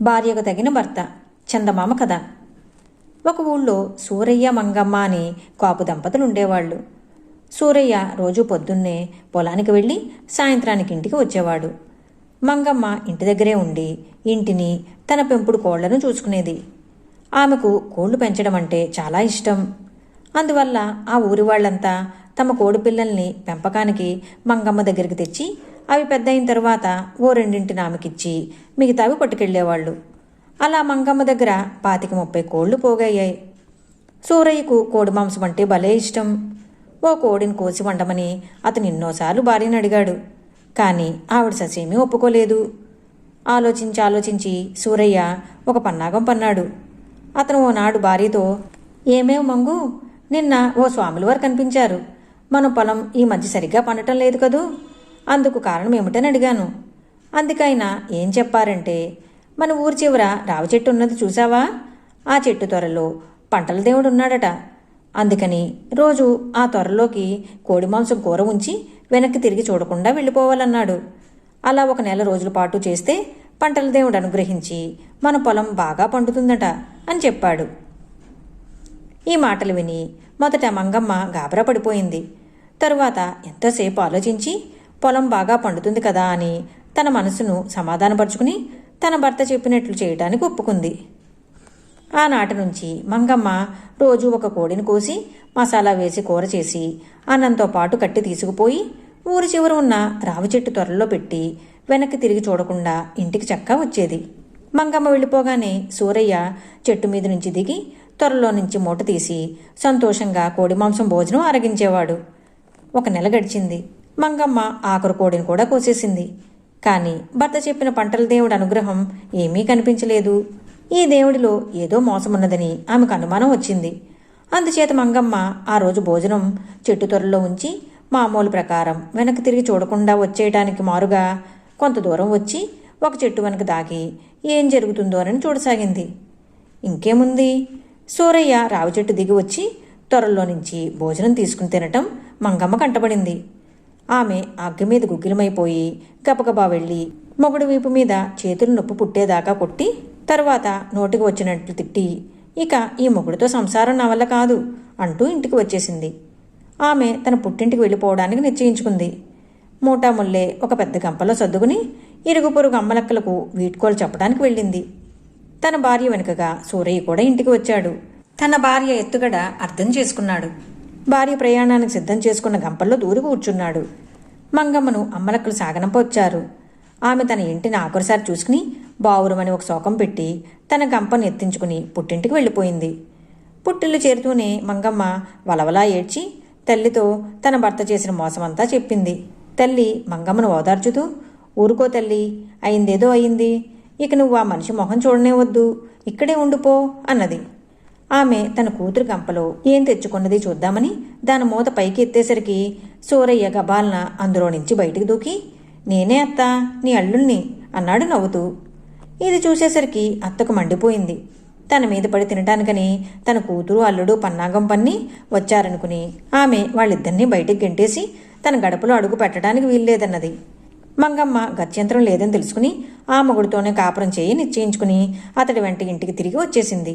భార్యకు తగిన భర్త. చందమామ కథ. ఒక ఊళ్ళో సూరయ్య మంగమ్మ అని కాపు దంపతులు ఉండేవాళ్ళు సూరయ్య రోజు పొద్దున్నే పొలానికి వెళ్ళి సాయంత్రానికి ఇంటికి వచ్చేవాడు. మంగమ్మ ఇంటి దగ్గరే ఉండి ఇంటిని తన పెంపుడు కోళ్ళను చూసుకునేది. ఆమెకు కోళ్ళు పెంచడం అంటే చాలా ఇష్టం. అందువల్ల ఆ ఊరి వాళ్ళంతా తమ కోడి పిల్లల్ని పెంపకానికి మంగమ్మ దగ్గరికి తెచ్చి అవి పెద్ద అయిన తర్వాత ఓ రెండింటిని ఆమెకిచ్చి మిగతావి పట్టుకెళ్ళేవాళ్ళు అలా మంగమ్మ దగ్గర పాతిక ముప్పై కోళ్ళు పోగయ్యాయి. సూరయ్యకు కోడి మాంసం అంటే భలే ఇష్టం. ఓ కోడిని కోసి వండమని అతను ఎన్నోసార్లు భార్యని అడిగాడు. కానీ ఆవిడ ససేమీ ఒప్పుకోలేదు. ఆలోచించి ఆలోచించి సూరయ్య ఒక పన్నాగం పన్నాడు. అతను ఓనాడు భార్యతో ఏమేం మంగు నిన్న ఓ స్వాముల వారు కనిపించారు. మన పొలం ఈ మధ్య సరిగ్గా పండటం లేదు కదూ? అందుకు కారణం ఏమిటని అడిగాను. అందుకైనా ఏం చెప్పారంటే మన ఊరి చివర రావి చెట్టు ఉన్నది చూసావా ఆ చెట్టు త్వరలో పంటల దేవుడు ఉన్నాడట. అందుకని రోజు ఆ త్వరలోకి కోడి మాంసం కూర ఉంచి వెనక్కి తిరిగి చూడకుండా వెళ్ళిపోవాలన్నాడు. అలా ఒక నెల రోజుల పాటు చేస్తే పంటల దేవుడు అనుగ్రహించి మన పొలం బాగా పండుతుందట అని చెప్పాడు. ఈ మాటలు విని మొదట మంగమ్మ గాబరా పడిపోయింది. తరువాత ఎంతోసేపు ఆలోచించి పొలం బాగా పండుతుంది కదా అని తన మనసును సమాధానపరుచుకుని తన భర్త చెప్పినట్లు చేయటానికి ఒప్పుకుంది. ఆనాటి నుంచి మంగమ్మ రోజు ఒక కోడిని కోసి మసాలా వేసి కూర చేసి అన్నంతో పాటు కట్టి తీసుకుపోయి ఊరి చివర ఉన్న రావి చెట్టు త్వరలో పెట్టి వెనక్కి తిరిగి చూడకుండా ఇంటికి చక్కా వచ్చేది. మంగమ్మ వెళ్ళిపోగానే సూరయ్య చెట్టు మీద నుంచి దిగి త్వరలో నుంచి మూట తీసి సంతోషంగా కోడి మాంసం భోజనం అరగించేవాడు ఒక నెల గడిచింది. మంగమ్మ ఆఖరు కోడిని కూడా కోసేసింది. కానీ భర్త చెప్పిన పంటల దేవుడి అనుగ్రహం ఏమీ కనిపించలేదు. ఈ దేవుడిలో ఏదో మోసమున్నదని ఆమెకు అనుమానం వచ్చింది. అందుచేత మంగమ్మ ఆ రోజు భోజనం చెట్టు త్వరలో ఉంచి మామూలు ప్రకారం వెనక్కి తిరిగి చూడకుండా వచ్చేయటానికి మారుగా కొంత దూరం వచ్చి ఒక చెట్టు వెనక దాగి ఏం జరుగుతుందోనని చూడసాగింది. ఇంకేముంది? సూరయ్య రావి చెట్టు దిగి వచ్చి త్వరలో నుంచి భోజనం తీసుకుని తినటం మంగమ్మ కంటపడింది. ఆమె అగ్గి మీద గుగ్గిలమైపోయి గబగబా వెళ్ళి మొగుడు వీపు మీద చేతులు నొప్పి పుట్టేదాకా కొట్టి తరువాత నోటికి వచ్చినట్లు తిట్టి ఇక ఈ మొగుడితో సంసారం నా వల్ల కాదు అంటూ ఇంటికి వచ్చేసింది. ఆమె తన పుట్టింటికి వెళ్ళిపోవడానికి నిశ్చయించుకుంది. మూటాముల్లే ఒక పెద్ద గంపలో సర్దుకుని ఇరుగు పొరుగు అమ్మలక్కలకు వీడ్కోలు చెప్పడానికి వెళ్ళింది. తన భార్య వెనుకగా సూరయ్య కూడా ఇంటికి వచ్చాడు. తన భార్య ఎత్తుగడ అర్థం చేసుకున్నాడు. భార్య ప్రయాణానికి సిద్ధం చేసుకున్న గంపల్లో దూరి కూర్చున్నాడు. మంగమ్మను అమ్మలక్కలు సాగనంపొచ్చారు. ఆమె తన ఇంటిని ఆఖరిసారి చూసుకుని బావురమని ఒక శోకం పెట్టి తన గంపను ఎత్తించుకుని పుట్టింటికి వెళ్ళిపోయింది. పుట్టిల్లు చేరుతూనే మంగమ్మ వలవలా ఏడ్చి తల్లితో తన భర్త చేసిన మోసమంతా చెప్పింది. తల్లి మంగమ్మను ఓదార్చుతూ ఊరుకో తల్లి అయిందేదో అయింది. ఇక నువ్వు ఆ మనిషి మొహం చూడనే వద్దు. ఇక్కడే ఉండిపో అన్నది. ఆమె తన కూతురు గంపలో ఏం తెచ్చుకున్నది చూద్దామని దాని మూత పైకి ఎత్తేసరికి సూరయ్య గబాలన అందులో నుంచి బయటికి దూకి నేనే అత్త నీ అల్లుణ్ణి అన్నాడు నవ్వుతూ. ఇది చూసేసరికి అత్తకు మండిపోయింది. తన మీద పడి తినటానికని తన కూతురు అల్లుడు పన్నాగం పన్ని వచ్చారనుకుని ఆమె వాళ్ళిద్దరినీ బయటికి గెంటేసి తన గడపలో అడుగు పెట్టడానికి వీల్లేదన్నది. మంగమ్మ గత్యంతరం లేదని తెలుసుకుని ఆ మొగుడితోనే కాపురం చేయి నిశ్చయించుకుని అతడి వెంట ఇంటికి తిరిగి వచ్చేసింది.